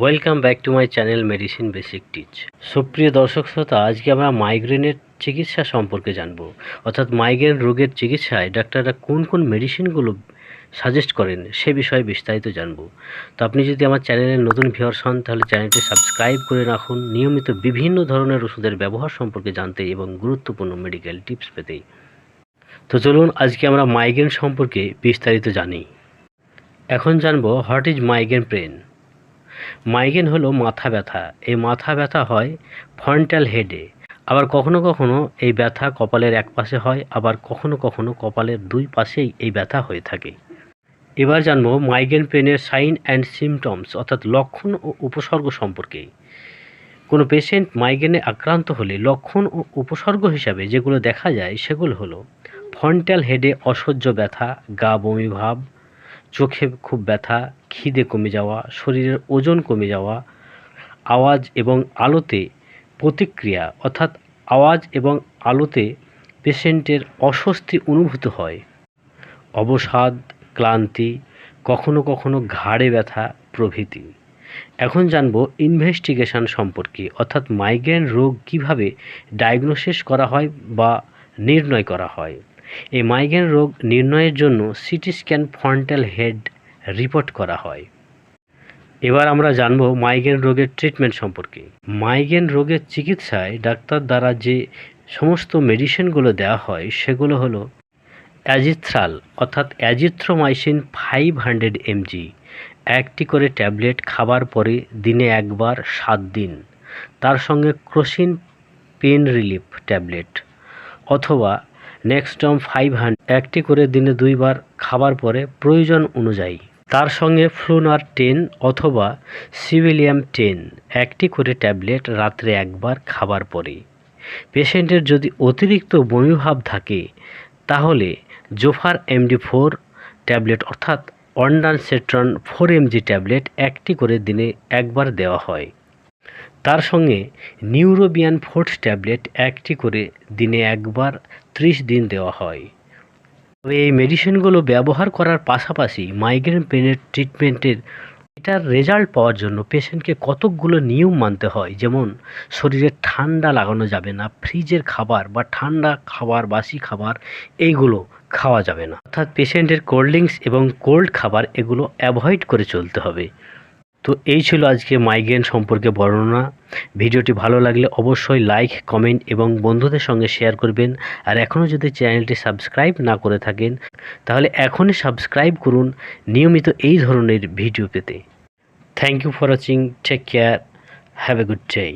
Welcome back to my channel medicine basic teach সুপ্রিয় দর্শক শ্রোতা, আজকে আমরা মাইগ্রেনের চিকিৎসা সম্পর্কে জানব। অর্থাৎ মাইগ্রেন রোগের চিকিৎসায় ডাক্তাররা কোন কোন মেডিসিনগুলো সাজেস্ট করেন, সে বিষয়ে বিস্তারিত জানব। তো আপনি যদি আমার চ্যানেলের নতুন ভিউয়ার্স হন, তাহলে চ্যানেলটি সাবস্ক্রাইব করে রাখুন। নিয়মিত বিভিন্ন ধরনের ওষুধের ব্যবহার সম্পর্কে জানতে এবং গুরুত্বপূর্ণ মেডিকেল টিপস পেতে। তো চলুন, আজকে আমরা মাইগ্রেন সম্পর্কে বিস্তারিত জানি। এখন জানব what is migraine pain migraine হলো মাথা ব্যথা। এই মাথা ব্যথা হয় ফ্রন্টাল হেডে আবার কখনো কখনো এই ব্যথা কপালের এক পাশে হয়, আবার কখনো কখনো কপালের দুই পাশেই এই ব্যথা হয়ে থাকে। এবার জানব মাইগ্রেন পেনের সাইন অ্যান্ড সিমটমস, অর্থাৎ লক্ষণ ও উপসর্গ সম্পর্কে। কোনো পেশেন্ট মাইগ্রেনে আক্রান্ত হলে লক্ষণ ও উপসর্গ হিসাবে যেগুলো দেখা যায় সেগুলো হলো ফ্রন্টাল হেডে অসহ্য ব্যথা, গা বমি ভাব, চোখে খুব ব্যথা খিদে কমে যাওয়া, শরীরের ওজন কমে যাওয়া, আওয়াজ এবং আলোতে প্রতিক্রিয়া, অর্থাৎ আওয়াজ এবং আলোতে পেশেন্টের অস্বস্তি অনুভূত হয়। অবসাদ, ক্লান্তি, কখনো কখনো ঘাড়ে ব্যথা প্রভৃতি। এখন জানব ইনভেস্টিগেশন সম্পর্কে, অর্থাৎ মাইগ্রেন রোগ কীভাবে ডায়াগনোসিস করা হয় বা নির্ণয় করা হয়। এই মাইগ্রেন রোগ নির্ণয়ের জন্য CT scan frontal head report করা হয়। এবার আমরা জানব মাইগ্রেন রোগের ট্রিটমেন্ট সম্পর্কে। মাইগ্রেন রোগের চিকিৎসায় ডাক্তার দ্বারা যে সমস্ত মেডিসিনগুলো দেওয়া হয়, সেগুলো হলো অ্যাজিথ্রাল অর্থাৎ অ্যাজিথ্রোমাইসিন ফাইভ হান্ড্রেড এমজি একটি করে ট্যাবলেট খাবার পরে দিনে একবার সাত দিন। তার সঙ্গে ক্রোসিন পেন রিলিফ ট্যাবলেট। অথবা নেক্সটম ফাইভ হান্ড্রেড একটি করে দিনে দুইবার খাবার পরে প্রয়োজন অনুযায়ী। তার সঙ্গে ফ্লুনার টেন অথবা সিভিলিয়াম টেন, একটি করে ট্যাবলেট রাত্রে একবার খাবার পরে। পেশেন্টের যদি অতিরিক্ত বমিভাব থাকে, তাহলে জোফার এমডি ফোর ট্যাবলেট অর্থাৎ অন্ডান অন্ডানসেট্রন ফোর এমজি ট্যাবলেট একটি করে দিনে একবার দেওয়া হয়। তার সঙ্গে নিউরোবিয়ান ফোর্স ট্যাবলেট একটি করে দিনে একবার ত্রিশ দিন দেওয়া হয়। তবে এই মেডিসিনগুলো ব্যবহার করার পাশাপাশি মাইগ্রেন পেনের ট্রিটমেন্টের এটার রেজাল্ট পাওয়ার জন্য পেশেন্টকে কতকগুলো নিয়ম মানতে হয়? যেমন, শরীরে ঠান্ডা লাগানো যাবে না ফ্রিজের খাবার বা ঠান্ডা খাবার, বাসি খাবার, এইগুলো খাওয়া যাবে না। অর্থাৎ পেশেন্টের কোল্ড ড্রিঙ্কস এবং কোল্ড খাবার এগুলো অ্যাভয়েড করে চলতে হবে। তো এই ছিল আজকে মাইগ্রেন সম্পর্কে বর্ণনা। ভিডিওটি ভালো লাগলে অবশ্যই লাইক কমেন্ট এবং বন্ধুদের সঙ্গে শেয়ার করবেন। আর এখনও যদি চ্যানেলটি সাবস্ক্রাইব না করে থাকেন, তাহলে এখনই সাবস্ক্রাইব করুন নিয়মিত এই ধরনের ভিডিও পেতে। Thank you for watching take care have a good day